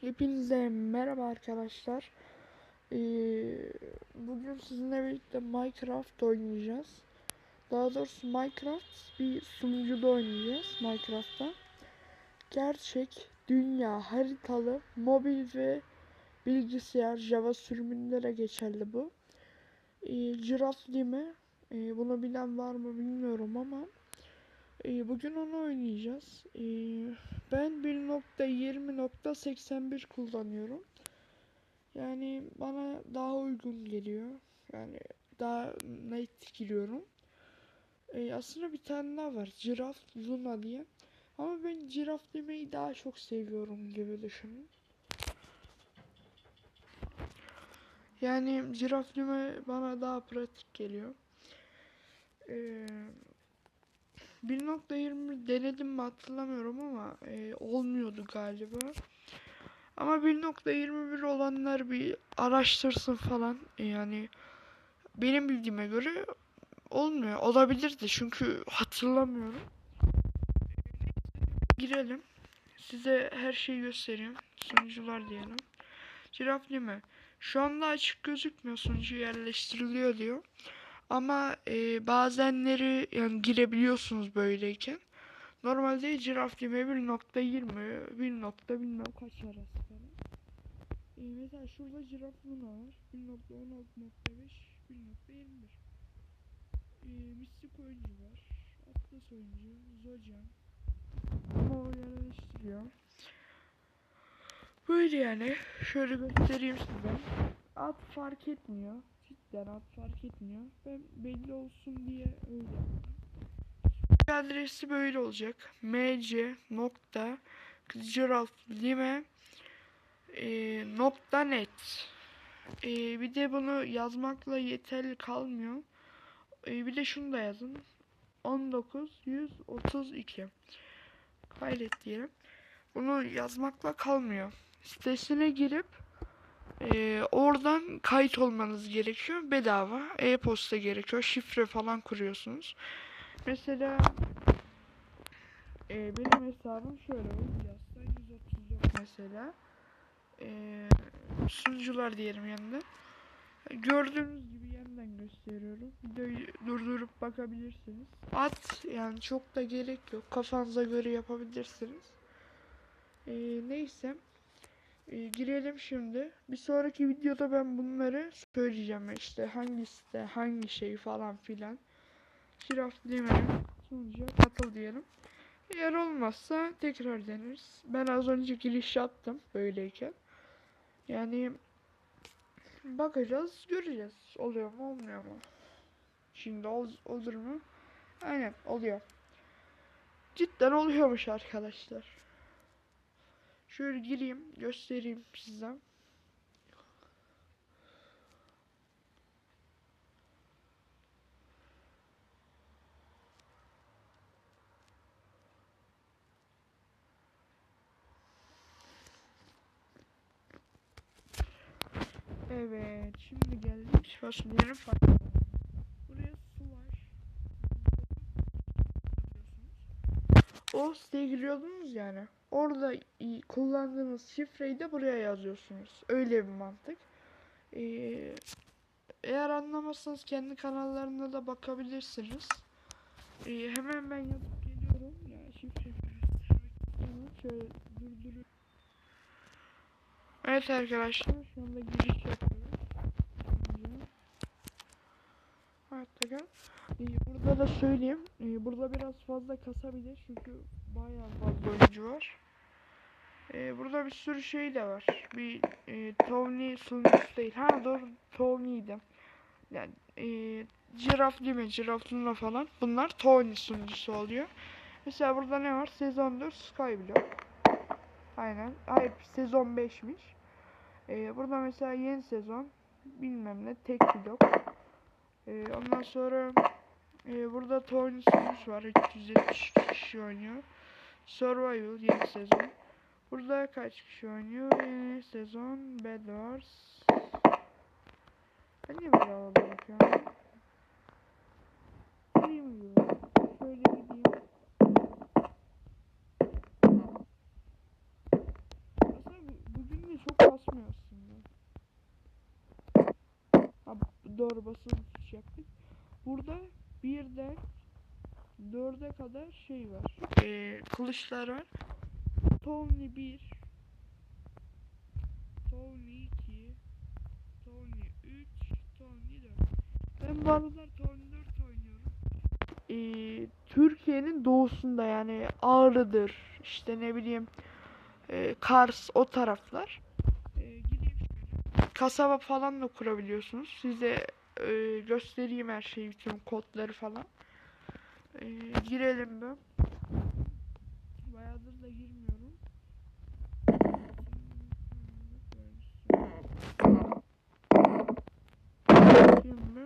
Hepinize merhaba arkadaşlar. Ee, bugün sizinle birlikte Minecraft oynayacağız. Daha doğrusu Minecraft bir sunucuda oynayacağız Minecraft'ta. Gerçek dünya haritalı mobil ve bilgisayar Java sürümünlere geçerli bu. Ee, Giraffe mi? Ee, bunu bilen var mı bilmiyorum ama ee, bugün onu oynayacağız. Ee, ben 1.20.81 kullanıyorum. Yani bana daha uygun geliyor. Yani daha net giriyorum. Ee, aslında bir tane daha var. Giraf Luna diye. Ama ben giraf demeyi daha çok seviyorum gibi düşünün. Yani deme bana daha pratik geliyor. Ee, 1.20 denedim mi hatırlamıyorum ama e, olmuyordu galiba. Ama 1.21 olanlar bir araştırsın falan. E, yani benim bildiğime göre olmuyor. Olabilirdi çünkü hatırlamıyorum. Girelim. Size her şeyi göstereyim. Sunucular diyelim. Giraf mi? Şu anda açık gözükmüyor. Sunucu yerleştiriliyor diyor. Ama e, bazenleri yani girebiliyorsunuz böyleyken. Normalde giraf dime 1.20 1 nokta bilmem kaç arası falan. E, mesela şurada giraf luna var. 1.16.5 1.21 e, Mistik oyuncu var. Atlas oyuncu. Zocan. Ama o yerleştiriyor. Böyle yani. Şöyle göstereyim size. Ad fark etmiyor. Ad fark etmiyor. Ben belli olsun diye öyle yaptım. Adresi böyle olacak. mc nokta lime e, nokta net. E, bir de bunu yazmakla yeterli kalmıyor. E, bir de şunu da yazın. 19132 Kaydet diyelim. Bunu yazmakla kalmıyor. Sitesine girip ee, oradan kayıt olmanız gerekiyor. Bedava. E-posta gerekiyor. Şifre falan kuruyorsunuz. Mesela e, benim hesabım şöyle yazsa 134 mesela. E, sunucular diyelim yanında. Gördüğünüz gibi yeniden gösteriyorum. Videoyu durdurup bakabilirsiniz. At yani çok da gerek yok. Kafanıza göre yapabilirsiniz. E, neyse. E, girelim şimdi. Bir sonraki videoda ben bunları söyleyeceğim işte hangi site, hangi şey falan filan. Şiraf Limen'in sunucuya katıl diyelim. Eğer olmazsa tekrar deneriz. Ben az önce giriş yaptım böyleyken. Yani bakacağız, göreceğiz. Oluyor mu, olmuyor mu? Şimdi ol, olur mu? Aynen oluyor. Cidden oluyormuş arkadaşlar. Şöyle gireyim, göstereyim size. Evet, şimdi geldik farkına. Buraya su var. O siteye giriyordunuz yani. Orada kullandığınız şifreyi de buraya yazıyorsunuz. Öyle bir mantık. Ee, eğer anlamazsanız kendi kanallarına da bakabilirsiniz. Ee, hemen ben yazıp geliyorum. Ya şifre şöyle durduruyorum. Evet arkadaşlar şu anda giriş yapıyoruz. Evet gel. Ee, burada da söyleyeyim. Ee, burada biraz fazla kasabilir çünkü bayağı fazla oyuncu var. Ee, burada bir sürü şey de var. Bir e, Tony sunucusu değil. Ha doğru Tony'ydi. Yani e, Giraf değil mi? Giraf falan. Bunlar Tony sunucusu oluyor. Mesela burada ne var? Sezon 4 Skyblock. Aynen. Hayır sezon 5'miş. Ee, burada mesela yeni sezon bilmem ne tek blok. Ee, ondan sonra e, burada Tony sunucusu var. 370 kişi oynuyor. Survival yeni sezon. Burada kaç kişi oynuyor? Yeni sezon Bed Wars. Ben niye böyle havada bakıyorum? Gideyim. Şöyle gideyim. Aslında bugün de çok basmıyor aslında. Ha, doğru basılı tutacaktık. Burada birden dörde kadar şey var. Ee, kılıçlar var. Tony 1 Tony 2 Tony 3 Tony 4 Ben bu aralar Tony 4 oynuyorum. Ee, Türkiye'nin doğusunda yani Ağrı'dır işte ne bileyim e, Kars o taraflar. Ee. Kasaba falan da kurabiliyorsunuz. Size e, göstereyim her şeyi bütün kodları falan. Ee, girelim bir. Bayağıdır da girmiyorum. Şimdi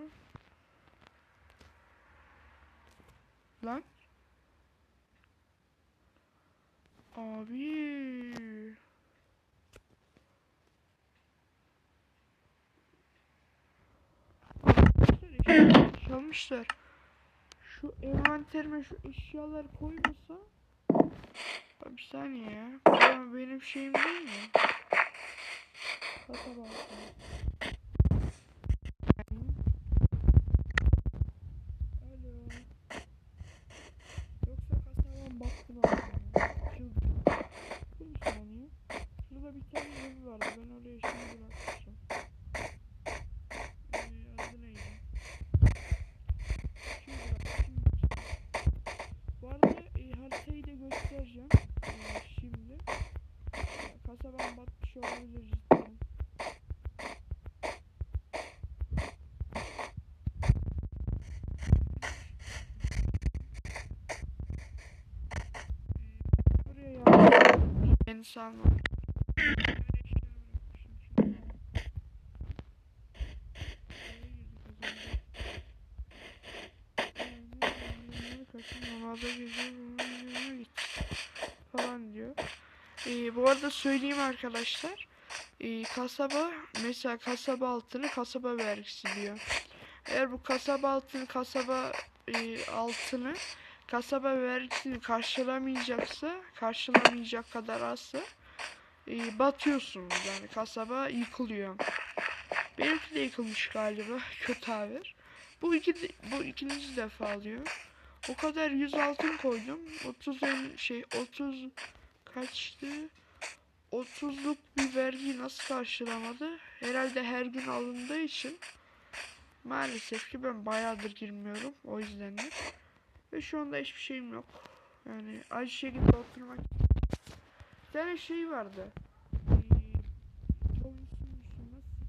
Lan Abi çalmışlar. Şu envanterime şu eşyaları koymasa bir saniye ya. Benim şeyim değil mi? Kasa baksana. Alo. Yoksa kasadan baktım abi. Çılgın. Dur bir saniye. Şurada bir tane ev vardı. Ben oraya şimdi bırakacağım. Ee, adı neydi? Şimdi bırak, şimdi bırak. Bu arada e, haritayı da göstereceğim. E, şimdi. Ya, kasabam batmış olabilir cidden. Buraya yaptım. Beni salma. falan diyor. Ee, bu arada söyleyeyim arkadaşlar. Ee, kasaba mesela kasaba altını kasaba vergisi diyor. Eğer bu kasaba altını kasaba e, altını kasaba vergisini karşılamayacaksa karşılamayacak kadar azsa e, batıyorsunuz yani kasaba yıkılıyor. Benimki de yıkılmış galiba kötü haber. Bu iki bu ikinci defa alıyor. O kadar 100 altın koydum. 30 el- şey 30 kaçtı? 30'luk bir vergi nasıl karşılamadı? Herhalde her gün alındığı için maalesef ki ben bayağıdır girmiyorum. O yüzden de. Ve şu anda hiçbir şeyim yok. Yani acı şekilde oturmak. Bir tane şey vardı. Ee, çok üzülmüşüm. Nasıl?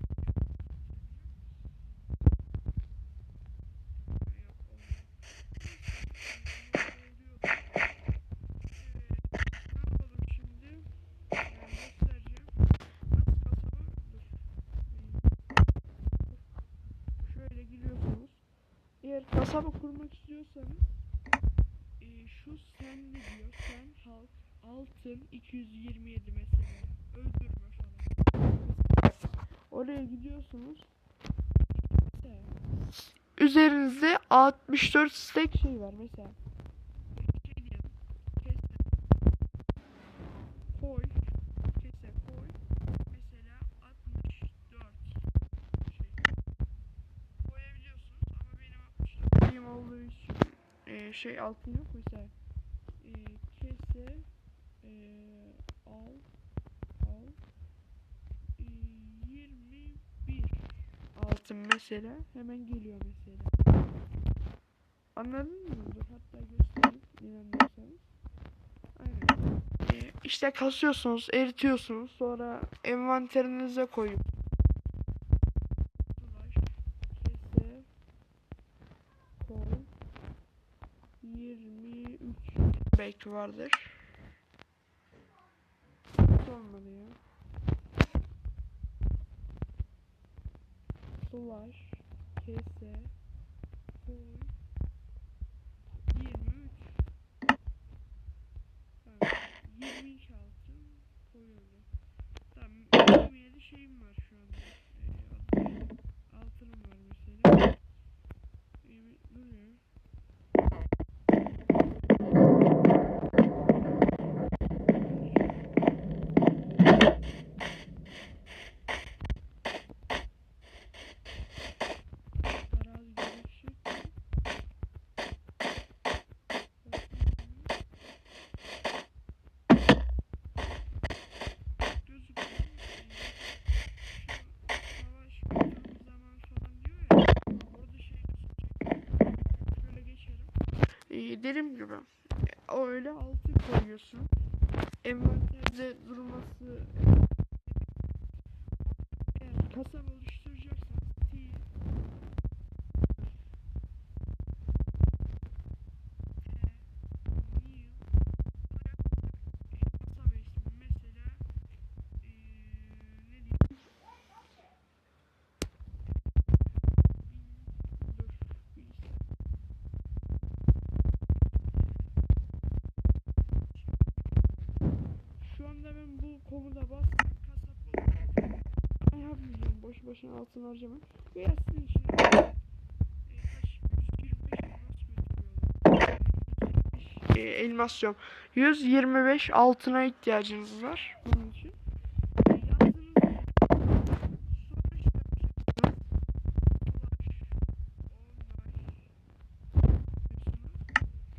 Yok, olmadı. Ne yapalım şimdi? Yani göstereceğim. Nasıl kasaba? Dur. Ee, Şöyle giriyorsunuz. Eğer kasaba kurmak istiyorsanız e, şu sen ne diyor? Sen halk altın 227 mesela. Öldürme falan. Oraya gidiyorsunuz. Mesela Üzerinizde 64 stack şey var mesela. Şey diyelim. Kese. Koy. Kese koy. Mesela 64. Koyabiliyorsunuz ama benim 64 benim olduğu için altın yok kese e, al al e, 21 altın mesela hemen geliyor mesela. Anladın mı? Dur hatta göstereyim inanmıyorsanız. Aynen. E, işte kasıyorsunuz, eritiyorsunuz. Sonra envanterinize koyup koy 23 belki vardır. Olmadı ya. Slash kese koy 23 Tamam. 22 altın koyuldu. Tamam. 27 şeyim var şu anda. Ee, altınım var mesela. Ee, dur ya. Dediğim gibi e, öyle altın koyuyorsun. Envanterde durması eğer bastım. Kasap. Ben yapmayacağım. Boş boşuna altın harcamam. Veya sizin için kaç? 125 elmas diyorum. 125 altına ihtiyacınız var bunun için. E, yazdığınız yere sonra şey yapacaksınız.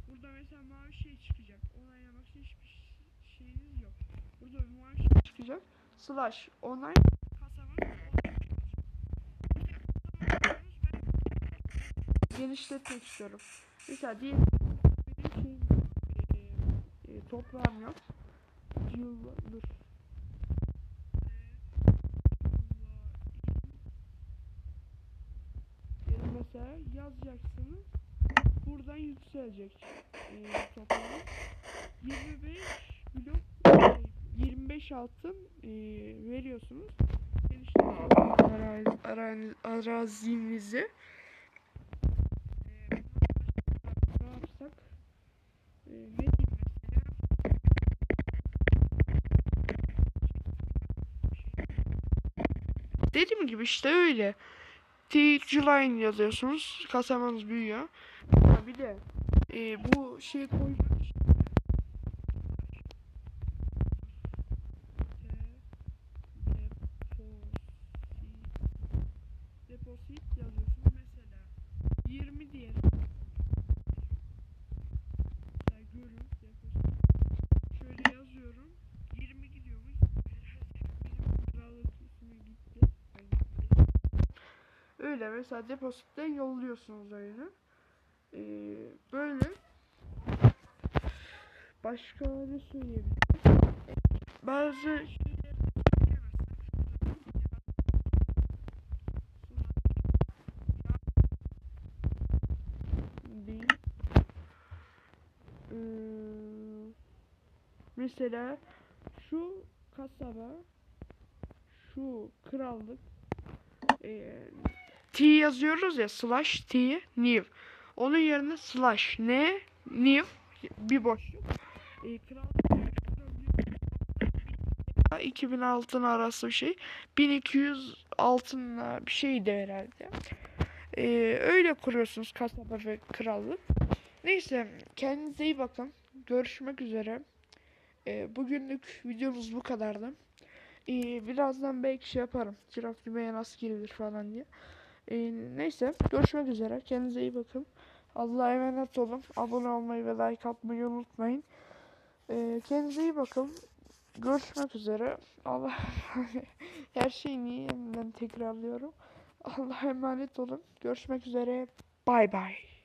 Burada mesela mavi şey çıkacak. Onaylamak için hiçbir ş- şeyiniz yok. Burada bir mavi şey çıkacak. Slash. Ben genişletmek istiyorum. Mesela diyelim benim şeyim. Ee, e, toprağım yok. Yıllar dur. Ee, mesela yazacaksınız. Buradan yükselecek e, toprağın. 5 altın e, veriyorsunuz. Geliştiriyorsunuz arazi, arazi, arazimizi. E, e Dediğim gibi işte öyle. T-Line yazıyorsunuz. Kasamanız büyüyor. Ha bir de e, bu şey koymak Öyle mesela depositten yolluyorsunuz oyunu. Ee, böyle başka ne söyleyebilirim? Bazı değil. Ee, mesela şu kasaba şu krallık e, T yazıyoruz ya slash T new. Onun yerine slash ne new bir boşluk. E, krallık 2000 altın arası bir şey. 1200 altınla bir şeydi herhalde. E, öyle kuruyorsunuz kasaba ve krallık. Neyse kendinize iyi bakın. Görüşmek üzere. E, bugünlük videomuz bu kadardı. E, birazdan belki şey yaparım. Kümeye nasıl girilir falan diye. E, neyse görüşmek üzere. Kendinize iyi bakın. Allah'a emanet olun. Abone olmayı ve like atmayı unutmayın. E, kendinize iyi bakın. Görüşmek üzere. Allah her şeyi yeniden tekrarlıyorum. Allah'a emanet olun. Görüşmek üzere. Bay bay.